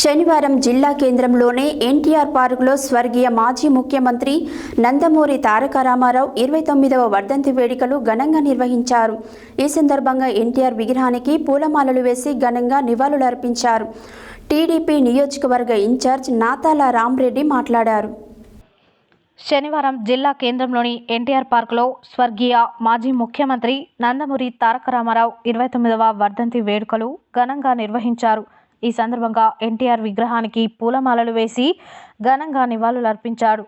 శనివారం జిల్లా కేంద్రంలోనే ఎన్టీఆర్ పార్కులో స్వర్గీయ మాజీ ముఖ్యమంత్రి నందమూరి తారక రామారావు ఇరవై తొమ్మిదవ వర్ధంతి వేడుకలు ఘనంగా నిర్వహించారు. ఈ సందర్భంగా ఎన్టీఆర్ విగ్రహానికి పూలమాలలు వేసి ఘనంగా నివాళులర్పించారు టీడీపీ నియోజకవర్గ ఇన్ఛార్జ్ నాతాల రామ్రెడ్డి మాట్లాడారు. శనివారం జిల్లా కేంద్రంలోని ఎన్టీఆర్ పార్కులో స్వర్గీయ మాజీ ముఖ్యమంత్రి నందమూరి తారక రామారావు ఇరవై తొమ్మిదవ వర్ధంతి వేడుకలు ఘనంగా నిర్వహించారు. ఈ సందర్భంగా ఎన్టీఆర్ విగ్రహానికి పూలమాలలు వేసి ఘనంగా నివాళులర్పించాడు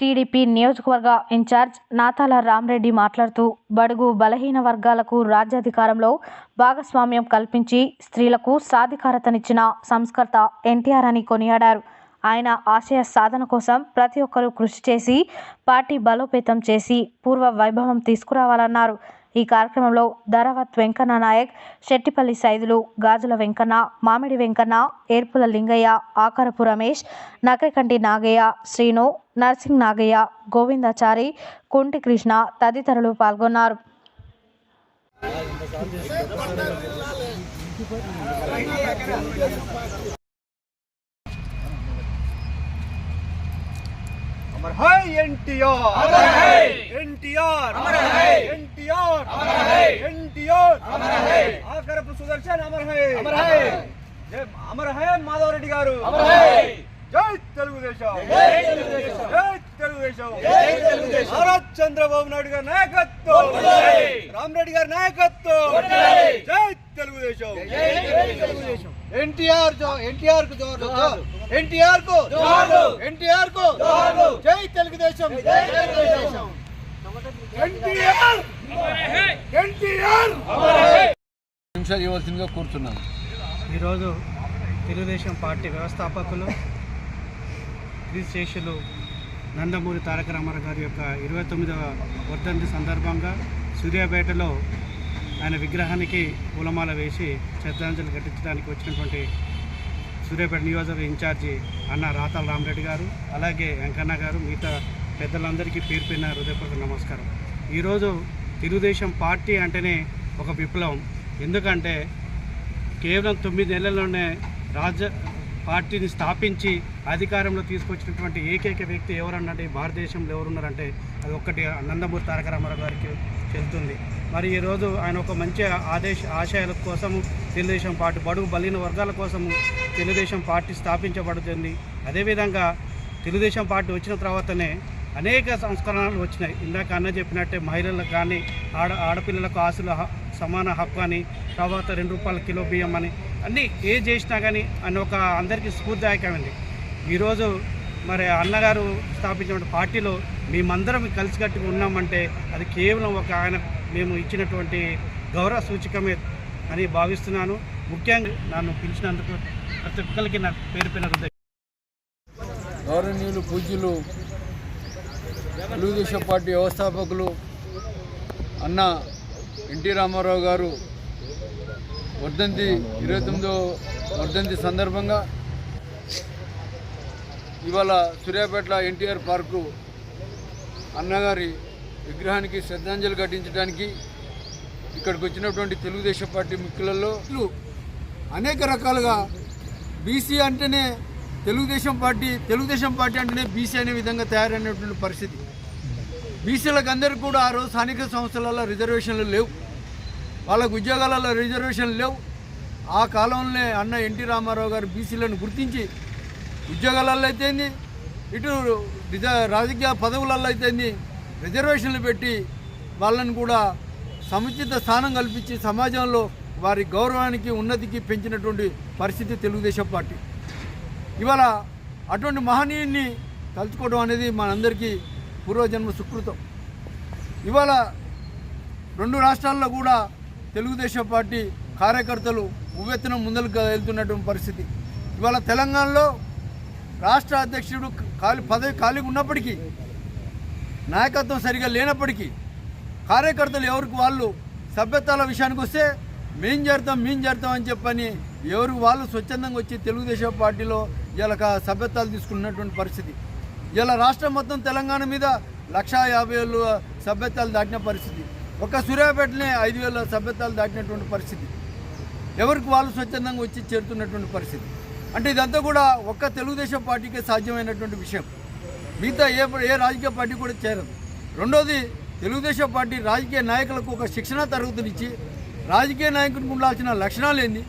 టీడీపీ నియోజకవర్గ ఇన్ఛార్జ్ నాతాల రామ్రెడ్డి మాట్లాడుతూ బడుగు బలహీన వర్గాలకు రాజ్యాధికారంలో భాగస్వామ్యం కల్పించి స్త్రీలకు సాధికారతనిచ్చిన సంస్కర్త ఎన్టీఆర్ అని కొనియాడారు. ఆయన ఆశయ సాధన కోసం ప్రతి ఒక్కరూ కృషి చేసి పార్టీ బలోపేతం చేసి పూర్వ వైభవం తీసుకురావాలన్నారు. ఈ కార్యక్రమంలో ధరవత్ వెంకన్న నాయక్ శెట్టిపల్లి సైదులు గాజుల వెంకన్న మామిడి వెంకన్న ఏర్పుల లింగయ్య ఆకరపు రమేష్ నకరికంటి నాగయ్య శ్రీను నర్సింగ్ నాగయ్య గోవిందాచారి కుంటి కృష్ణ తదితరులు పాల్గొన్నారు. అమర్ హై ఎన్టీఆర్. అమర్ హై. ఎన్టీఆర్. అమర్ హై. ఎన్టీఆర్. అమర్ హై. ఎన్టీఆర్. అమర్ హై. ఆకరపు సుదర్శన్ అమర్ హై. అమర్ హై. అమర్ హై మాధవ్ రెడ్డి గారు. అమర్ హై. జై తెలుగుదేశం. జై తెలుగుదేశం. జై తెలుగుదేశం. జై తెలుగుదేశం. భారత్ చంద్రబాబు నాయుడు గారి నాయకత్వం. రామరెడ్డి గారి నాయకత్వం. జై తెలుగుదేశం. జై తెలుగుదేశం. ఎన్టీఆర్ ఎన్టీఆర్కు జోహార్ ఎన్టీఆర్కు జోహార్ తెలుగుదేశం నిమిషాలు ఇవ్వాల్సిందిగా కూర్చున్నాను. ఈరోజు తెలుగుదేశం పార్టీ వ్యవస్థాపకులు క్రీశేషులు నందమూరి తారక రామారావు గారి యొక్క ఇరవై తొమ్మిదవ వర్ధంతి సందర్భంగా సూర్యాపేటలో ఆయన విగ్రహానికి పూలమాల వేసి శ్రద్ధాంజలి ఘటించడానికి వచ్చినటువంటి సూర్యాపేట నియోజకవర్గ ఇన్ఛార్జి అన్న రాతాల రామరెడ్డి గారు అలాగే వెంకన్న గారు మిగతా పెద్దలందరికీ పేరు పేరున హృదయపూర్వక నమస్కారం. ఈరోజు తెలుగుదేశం పార్టీ అంటేనే ఒక విప్లవం. ఎందుకంటే కేవలం తొమ్మిది నెలల్లోనే రాజ పార్టీని స్థాపించి అధికారంలో తీసుకొచ్చినటువంటి ఏకైక వ్యక్తి ఎవరన్నట్టు భారతదేశంలో ఎవరున్నారంటే అది ఒక్కటి నందమూరి తారక రామారావు గారికి చెందుతుంది మరి ఈరోజు ఆయన ఒక మంచి ఆదేశ ఆశయాల కోసము తెలుగుదేశం పార్టీ బడుగు బలిన వర్గాల కోసము తెలుగుదేశం పార్టీ స్థాపించబడుతుంది. అదేవిధంగా తెలుగుదేశం పార్టీ వచ్చిన తర్వాతనే అనేక సంస్కరణలు వచ్చినాయి. ఇందాక అన్న చెప్పినట్టే మహిళలకు కానీ ఆడ ఆడపిల్లలకు ఆశలు హ- సమాన హక్కు అని తర్వాత రెండు రూపాయల కిలో బియ్యం అని అన్నీ ఏ చేసినా కానీ అని ఒక అందరికీ స్ఫూర్తిదాయకమైంది. ఈరోజు మరి అన్నగారు స్థాపించిన పార్టీలో మేమందరం కలిసికట్టుగా ఉన్నామంటే అది కేవలం ఒక ఆయన మేము ఇచ్చినటువంటి గౌరవ సూచికమే అని భావిస్తున్నాను. ముఖ్యంగా నన్ను పిలిచినందుకు ప్రతి ఒక్కరికి నా పేరు పేరు గౌరవనీయులు పూజ్యులు తెలుగుదేశం పార్టీ వ్యవస్థాపకులు అన్న ఎన్టీ రామారావు గారు వర్ధంతి ఇరవై తొమ్మిదో వర్ధంతి సందర్భంగా ఇవాళ సూర్యాపేట ఎన్టీఆర్ పార్కు అన్నగారి విగ్రహానికి శ్రద్ధాంజలి ఘటించడానికి ఇక్కడికి వచ్చినటువంటి తెలుగుదేశం పార్టీ ముఖ్యులలో అనేక రకాలుగా బీసీ అంటేనే తెలుగుదేశం పార్టీ తెలుగుదేశం పార్టీ అంటేనే బీసీ అనే విధంగా తయారైనటువంటి పరిస్థితి. బీసీలకు అందరికీ కూడా ఆ రోజు స్థానిక సంస్థలలో రిజర్వేషన్లు లేవు. వాళ్ళకు ఉద్యోగాలలో రిజర్వేషన్లు లేవు. ఆ కాలంలోనే అన్న ఎన్టీ రామారావు గారు బీసీలను గుర్తించి ఉద్యోగాలలో అయితేంది ఇటు రాజకీయ పదవులలో అయితేంది రిజర్వేషన్లు పెట్టి వాళ్ళని కూడా సముచిత స్థానం కల్పించి సమాజంలో వారి గౌరవానికి ఉన్నతికి పెంచినటువంటి పరిస్థితి తెలుగుదేశం పార్టీ. ఇవాళ అటువంటి మహనీయుని తలుచుకోవడం అనేది మనందరికీ పూర్వజన్మ సుకృతం. ఇవాళ రెండు రాష్ట్రాల్లో కూడా తెలుగుదేశం పార్టీ కార్యకర్తలు ఉవ్వెత్తనం ముందలకు వెళ్తున్నటువంటి పరిస్థితి. ఇవాళ తెలంగాణలో రాష్ట్ర అధ్యక్షుడు ఖాళీ పదవి ఖాళీగా ఉన్నప్పటికీ నాయకత్వం సరిగా లేనప్పటికీ కార్యకర్తలు ఎవరికి వాళ్ళు సభ్యత్వాల విషయానికి వస్తే మేం చేరుతాం మేం చేరుతాం అని చెప్పని ఎవరికి వాళ్ళు స్వచ్ఛందంగా వచ్చి తెలుగుదేశం పార్టీలో ఇలా సభ్యత్వాలు తీసుకున్నటువంటి పరిస్థితి. ఇలా రాష్ట్రం మొత్తం తెలంగాణ మీద లక్షా యాభై వేలు సభ్యత్వాలు దాటిన పరిస్థితి. ఒక సూర్యాపేటనే ఐదు వేల సభ్యత్వాలు దాటినటువంటి పరిస్థితి. ఎవరికి వాళ్ళు స్వచ్ఛందంగా వచ్చి చేరుతున్నటువంటి పరిస్థితి. అంటే ఇదంతా కూడా ఒక్క తెలుగుదేశం పార్టీకే సాధ్యమైనటువంటి విషయం. మిగతా ఏ ఏ రాజకీయ పార్టీ కూడా చేరదు రెండోది తెలుగుదేశం పార్టీ రాజకీయ నాయకులకు ఒక శిక్షణ తరగతినిచ్చి రాజకీయ నాయకునికి ఉండాల్సిన లక్షణాలు ఏంది?